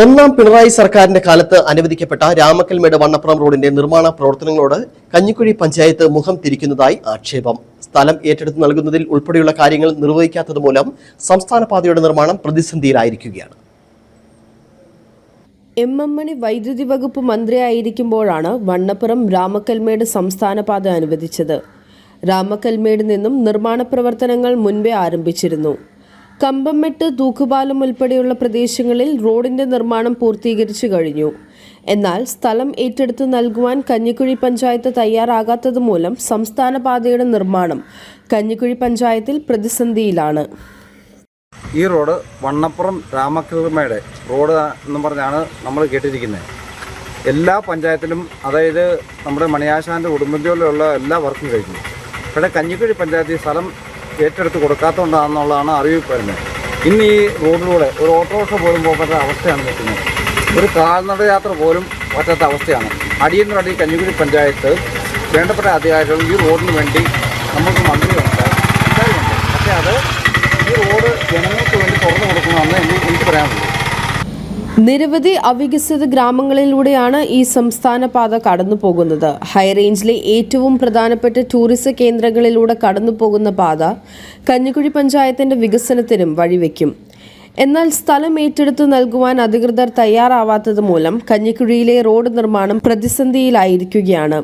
ഒന്നാം പിണറായി സർക്കാരിന്റെ കാലത്ത് അനുവദിക്കപ്പെട്ട രാമക്കൽമേട് വണ്ണപ്പുറം റോഡിന്റെ നിർമ്മാണ പ്രവർത്തനങ്ങളോട് കഞ്ഞിക്കുഴി പഞ്ചായത്ത് മുഖം തിരിക്കുന്നതായി ആക്ഷേപം. സ്ഥലം ഏറ്റെടുത്ത് നൽകുന്നതിൽ ഉൾപ്പെടെയുള്ള കാര്യങ്ങൾ നിർവഹിക്കാത്തത് മൂലം സംസ്ഥാന പാതയുടെ നിർമ്മാണം പ്രതിസന്ധിയിലായിരിക്കുകയാണ്. എം എം മണി വൈദ്യുതി വകുപ്പ് മന്ത്രിയായിരിക്കുമ്പോഴാണ് വണ്ണപ്പുറം രാമക്കൽമേട് സംസ്ഥാന പാത അനുവദിച്ചത്. രാമക്കൽമേട് നിന്നും നിർമ്മാണ പ്രവർത്തനങ്ങൾ മുൻപേ ആരംഭിച്ചിരുന്നു. കമ്പംമെട്ട് തൂക്കുപാലം ഉൾപ്പെടെയുള്ള പ്രദേശങ്ങളിൽ റോഡിന്റെ നിർമ്മാണം പൂർത്തീകരിച്ചു കഴിഞ്ഞു. എന്നാൽ സ്ഥലം ഏറ്റെടുത്ത് നൽകുവാൻ കഞ്ഞിക്കുഴി പഞ്ചായത്ത് തയ്യാറാകാത്തത് മൂലം സംസ്ഥാന പാതയുടെ നിർമ്മാണം കഞ്ഞിക്കുഴി പഞ്ചായത്തിൽ പ്രതിസന്ധിയിലാണ്. ഈ റോഡ് വണ്ണപ്പുറം രാമകൃഷ്ണയുടെ റോഡ് എന്ന് പറഞ്ഞാണ് നമ്മൾ കേട്ടിരിക്കുന്നത്. എല്ലാ പഞ്ചായത്തിലും അതായത് നമ്മുടെ മണിയാശാന്റെ ഉടുമ്പൻചോലിലുള്ള എല്ലാ വർക്കും കഴിഞ്ഞു. ഇവിടെ കഞ്ഞിക്കുഴി പഞ്ചായത്തിൽ സ്ഥലം ഏറ്റെടുത്ത് കൊടുക്കാത്തതുകൊണ്ടാണെന്നുള്ളതാണ് അറിയിപ്പ് വരുന്നത്. ഇന്ന് ഈ റോഡിലൂടെ ഒരു ഓട്ടോറിക്ഷ പോലും പോകാത്ത അവസ്ഥയാണ് നിൽക്കുന്നത്. ഒരു കാൽനട യാത്ര പോലും പറ്റാത്ത അവസ്ഥയാണ്. അടിയന്തരടി കഞ്ഞിക്കുഴി പഞ്ചായത്ത് വേണ്ടപ്പെട്ട അധികാരികൾ ഈ റോഡിന് വേണ്ടി നമുക്ക് മന്ത്രിയുണ്ട് പക്ഷേ അത് ഈ റോഡ് ജനങ്ങൾക്ക് വേണ്ടി തുറന്നു കൊടുക്കണമെന്ന് എനിക്ക് പറയാനുള്ളൂ നിരവധി അവികസിത ഗ്രാമങ്ങളിലൂടെയാണ് ഈ സംസ്ഥാന പാത കടന്നു പോകുന്നത് ഹൈറേഞ്ചിലെ ഏറ്റവും പ്രധാനപ്പെട്ട ടൂറിസ്റ്റ് കേന്ദ്രങ്ങളിലൂടെ കടന്നു പോകുന്ന പാത കഞ്ഞിക്കുഴി പഞ്ചായത്തിന്റെ വികസനത്തിനും വഴിവെക്കും. എന്നാൽ സ്ഥലം ഏറ്റെടുത്തു നൽകുവാൻ അധികൃതർ തയ്യാറാവാത്തത് മൂലം കഞ്ഞിക്കുഴിയിലെ റോഡ് നിർമ്മാണം പ്രതിസന്ധിയിലായിരിക്കുകയാണ്.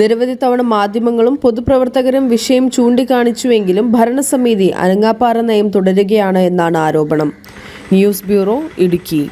നിരവധി തവണ മാധ്യമങ്ങളും പൊതുപ്രവർത്തകരും വിഷയം ചൂണ്ടിക്കാണിച്ചുവെങ്കിലും ഭരണസമിതി അനങ്ങാപ്പാറ നയം തുടരുകയാണ് എന്നാണ് ആരോപണം. News bureau Idukki.